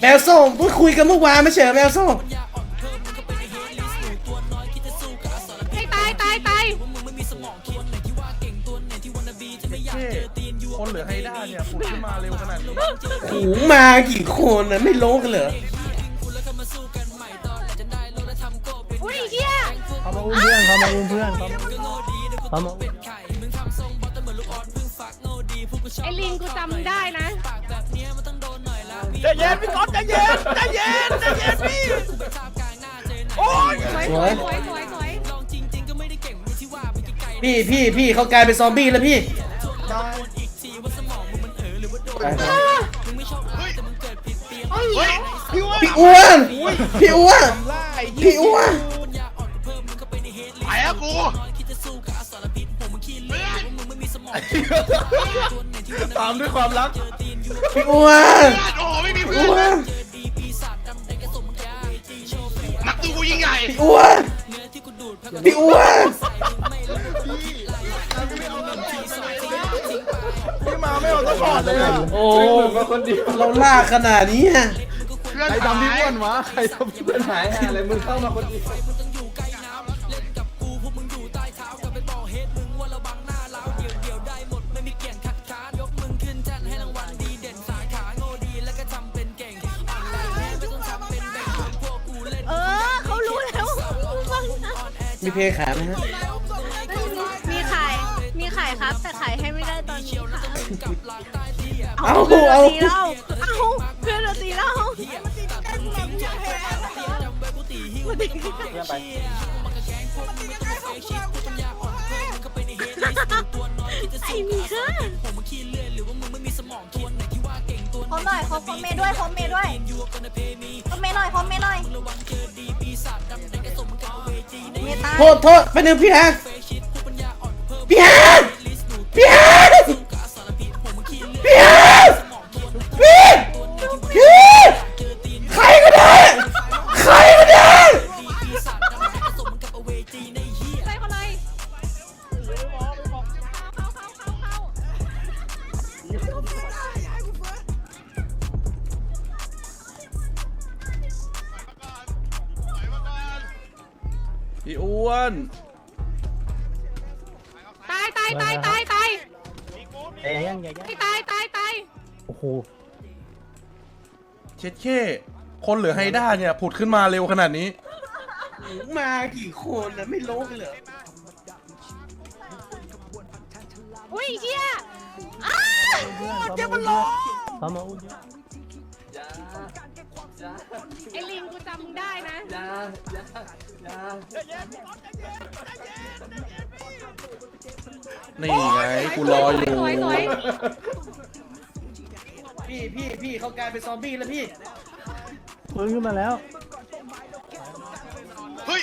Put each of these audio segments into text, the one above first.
แมวส้มเพิ่งคุยกันเมื่อวานไม่ใช่เหรอแมวส้มให้ตายตายตายคนเหลือไฮด้าเนี่ยขุดขึ้นมาเร็วขนาดนี้หูมากี่คนนะไม่โลกันเหรออุ้ยเฮียเขามาอุ้มเพื่อนเขามาอุ้มเพื่อนเขามาเขามาอุ้มไอ้ลิงกูจำมึงได้นะ ใจเย็นพี่ก๊อฟใจเย็นใจเย็นใจเย็นพี่โอ้ยสวยสสววยยสวยสวยสวยพี่พี่พี่เขากลายเป็นซอมบี้แล้วพี่ไปไปโอ้ยเฮ้ยพี่ว่าพี่อ้วนพี่อ้วนไล่พี่อ้วนไปอะกูเพื่อนตามด้วยความรัก พี่อ้วนเพื่อนโอ้โหไม่มีเพื่อ้อนวเลยนนักดูกูยิ่งใหญ่ พี่อ้วนพี่อ้วนพี่มาไม่เอาตลอดเลยอะโอ้เราลากขนาดนี้อะเพื่อนใครทำพี่หายอ้วนวะใครทำพี่อ้วนหายอะไรมึงเข้ามาคนเดียว มีเพลงขาไหมฮะมีขาย มีขายครับ แต่ขายให้ไม่ได้ตอนนี้ค่ะเอาเพื่อนเอาเราตีเราเอาเพื่อนเราตีเรามาตีกันเพื่อนไปไอ้มีค่ะคอมหน่อยคอมคอมเมย์ด้วยคอมเมย์ด้วยคอมเมย์หน่อยคอมเมย์หน่อย เมตาโทษโทษไปหนึ่งพี่แฮะพี่ฮะายตายตายตายตายเอ้ยยังยังยังตายตายตายโอ้โหเช็ดเค้คนเหลือไฮด้าเนี่ยผุดขึ้นมาเร็วขนาดนี้มากี่คนนะไม่โลกันเหรออุ้ยเฮียเจ็บมันรอเขามาอุ้มเพื่อนไอ้ลิงกูจำมึงได้นะ นี่ไงกูรออยู่ สวยสวยพี่พี่พี่เขากลายเป็นซอมบี้แล้วพี่ฟื้นขึ้นมาแล้ว เฮ้ย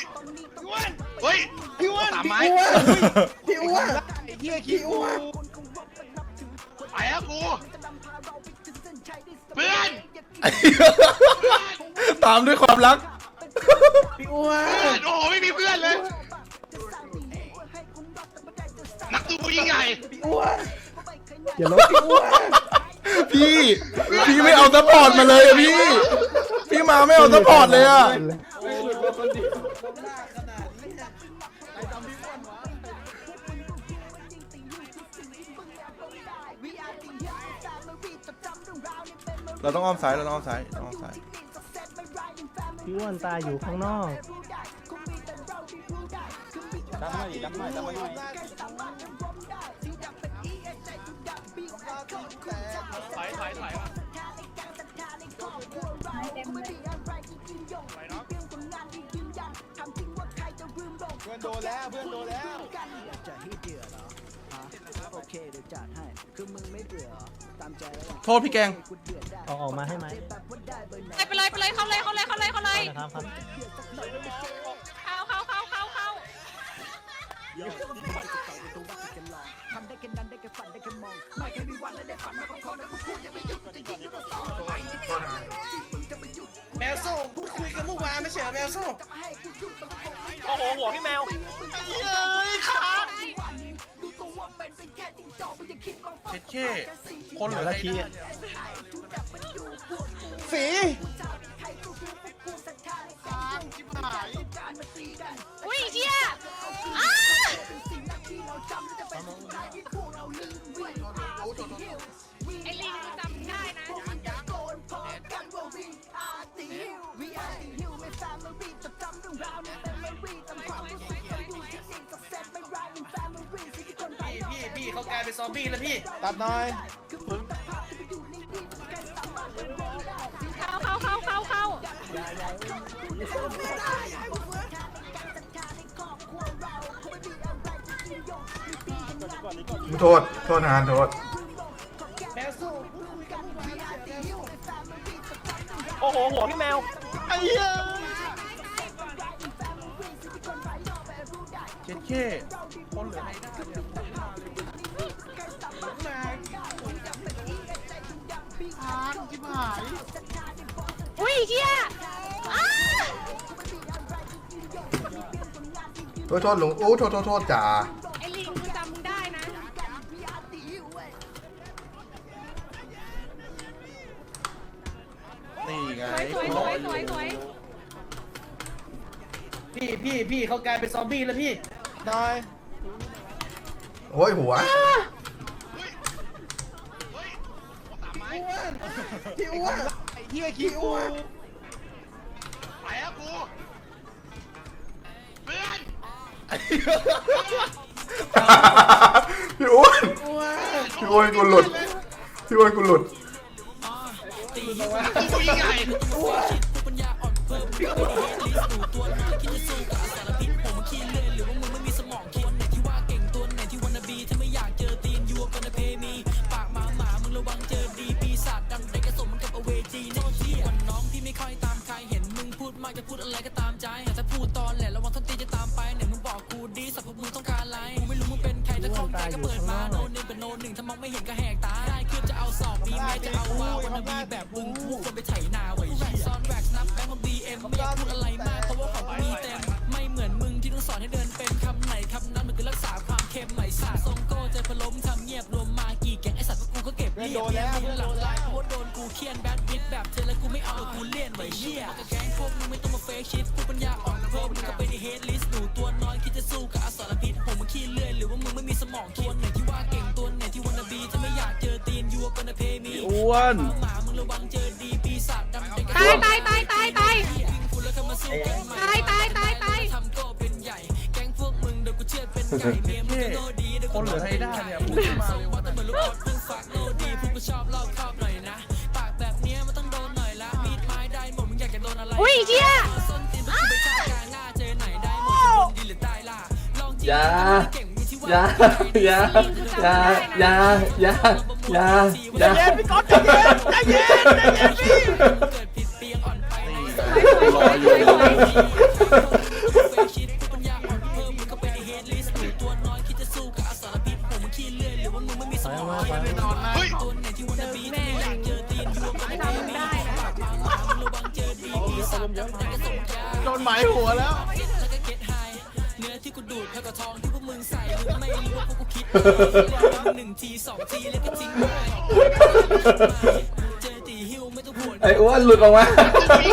พี่อ้วนเฮ้ยพี่อ้วนสามไม้พี่อ้วนเฮียพี่อ้วนไปอะกูเพื่อนตามด้วยความรักพี่อ้วเพื่อนนโอ้โหไม่มีเพื่อนเลย นักดูกูยิ่งใหญ่พี่อ้วนอย่าลบพี่อ้วนพี่ พี่ไม่เอาซัพพอร์ตมาเลยอะพี่ พี่มาไม่เอาซัพพอร์ตเลยอะเราต้องอ้อมซ้ายเราต้องอ้อมซ้ายต้องอ้อมซ้ายพี่อ้วนตายอยู่ข้างนอกดันหน่อยดันหน่อยดันหน่อย ถอยถอยถอยมาไปเนาะเพื่อนโดนแล้วเพื่อนโดนแล้วจะให้เดือดเหรอฮะโอเคเดี๋ยวจัดให้คือมึงไม่เบื่อเหรอตามใจแล้วกันโทษพี่แกงกูเดือดได้เอาออกมาให้ไหมแบบว่าได้เบอร์ไหนไปเลยไปเลยเข้าเลยเข้าเลยเข้าเลยเข้าเลยนะครับครับเข้าเข้าเข้าเข้าเข้า แมวโซ่พูดคุยกันเมื่อวานไม่ใช่เหรแมวโซ่โอ้โหหัวพี่แมวเอ้ยขาเช็ดเช่คนเหลือละทีฝี ราวในเมมโมรีจำความรู้สึกตอนดูที่สิ่งสักเซตไม่ร้ายหนึ่แฟมิลี่สิที่คนไปพี่พี่เขากลายเป็นซอมบี้แล้วพี่ตัดหน่อยเข้าเข้าเข้าเข้าโทษ โทษนานโทษโอ้โหหัวพี่แมวไอ้เหี้ย ช็ดเช่คนเหลือใครได้เนี่ยอุ้ยเจี๊ยอ้าโทษโทษลุงโอ้โทษโทษโทษจ่าไอ้ลิงกูจำมึงได้นะ นี่ไงสวยสวยสวยสวย พี่พี่พี่เขากลายเป็นซอมบี้แล้วพี่ หน่อยโอ้ยหัวเฮ้ยสามไม้พี่อ้วนไอ้เหี้ยขี้อ้วนไปแล้วกูเพื่อนพี่อ้วนพี่อ้วนกูหลุดพี่อ้วนกูหลุดกูยิง อะไรก็ตามใจแต่ถ้าพูดตอนแหละระวังท่อนตีจะตามไปไหนมึงบอกกูดีสับพวกมึงต้องการอะไรกูไม่รู้มึงเป็นใครแต่คองใจก็เปิดมาโนหนึ่เป็นโนหนึ่งถ้ามองไม่เห็นก็แหกตาได้คือจะเอาสอบมีแม่จะเอาว่าวันนบีแบบมึงพูดคนไปไถนาไว้แหวกซ้อนแหวกนับแบงค์ของบีเอ็มไม่อยากพูดอะไรมากเพราะว่าของมีเต็มไม่เหมือนมึงที่ต้องสอนให้เดินเป็นคำไหนคำนั้นมันคือรักษาความเค็มไหมสัตว์ทรงโก้ใจพล้มทำเงียบรวมมากี่แก๊งไอสัตว์พวกกูก็เก็บเงียบเรียบหลังไล่โคตโดนกูเคียนแบด ล้วเพื่อนโดนแล้วอ้วนตายตายตายตายตายตายตายตายตายคนเหลือใครได้เนี่ยพูดมาเร็วขนาดนี้ อุ้ยเจี๊ยอย่าอย่าอย่าอย่าอย่าอย่าอย่าอย่าใจเย็นพี่ก๊อฟใจเย็นใจเย็นใจเย็นพี่รออยู่ โดนหมายหัวแล้วไอ้วอ้อหวนหลุดออกมาพี่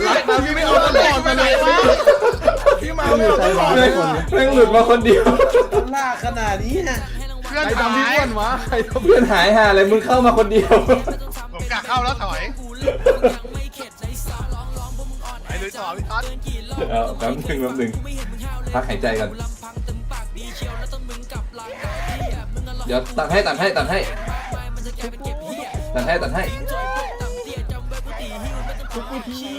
พี่มาพี่ไม่เอาตลอดไปไหนวะพี่มาไม่เอาตลอดเลยแม่งหลุดมาคนเดียวล่าขนาดนี้ฮะ พื่อนใครทพี่หายอนวะใครทำเพื่อนหายห่าอะไรมึงเข้ามาคนเดียว ผมกะเข้าแล้วถอยไปลุยต่อพี่ท็อตเอาแป๊บหนึงแป๊บหนึงพักหายใจก่อนเดี๋ยวตัดให้ตัดให้ตัดให้ตัดให้ตัดให้ ทุกที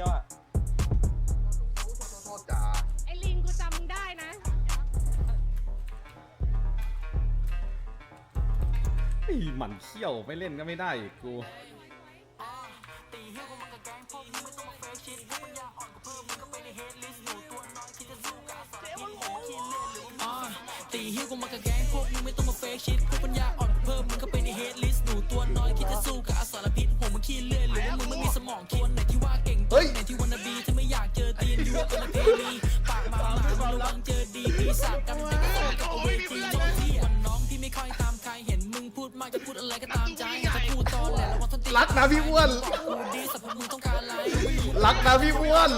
ียวอะไอลิงกูจำมึงได้นะ ไอหมันเขี้ยวไม่เล่นก็ไม่ได้กูตีหิ้วกูมากับแก๊งพวกมึงไม่ต้องมาเฟกชิดพวกปัญญา รักนะพี่อ้วน รักนะพี่อ้วน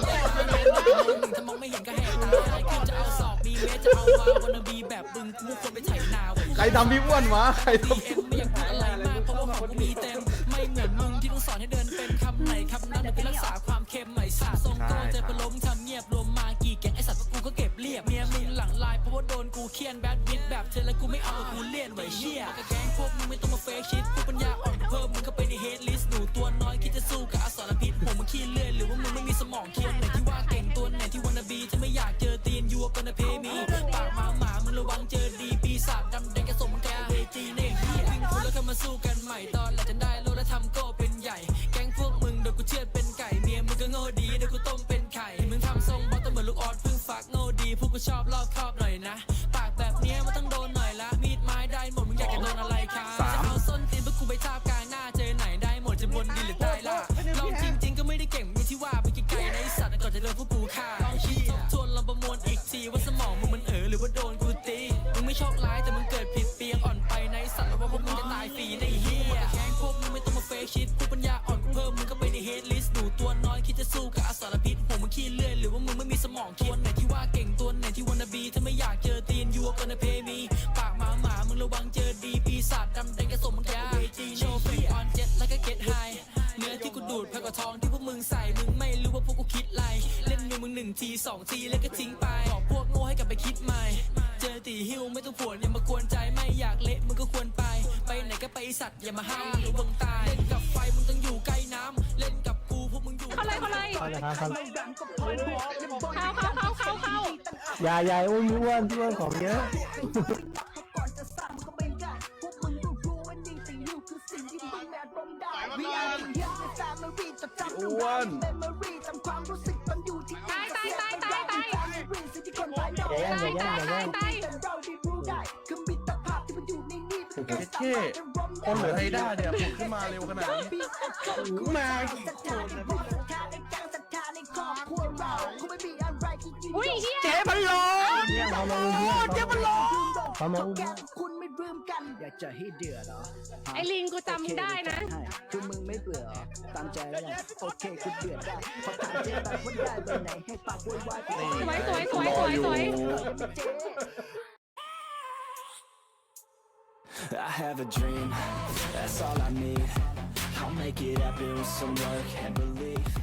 ใครทำพี่อ้วนวะใครทำพี่อ้วนเคียนแบดวิดแบบเธอและกูไม่เอากูเลียนไวเชี่ยกับแกงพวกมึงไม่ต้อง เลิกพวกค่า เข้าเข้าเข้าเข้าเข้าอย่าอย่าอ้มอ้วนอ้วนของเยอะอ้วนตายตายตายตายตายอย่าแย่งอย่าแย่งอย่าแย่งเท่คนเหลือไฮด้าเนี่ยผุดขึ้นมาเร็วขนาดนี้มา วเราคงไม่มีอะไรที่ยิ่งเฮียเจ๊มันหลอนเจ๊มันหลอนเจ๊มันหลอนบแกคุณไม่ริ่มกัน อยากจะให้เดือดเหรอไอ้ลิงกูจำได้นะคือมึงไม่เบื่อตามใจแล้วโอเคกูเดือดได้พอตามเจ๊ตัดมันได้ไปไหนให้ปากวุ่นวายไปสวยสวยสวยสวยสวย I have a dream, that's all I need. I'll make it happen with some work and belief.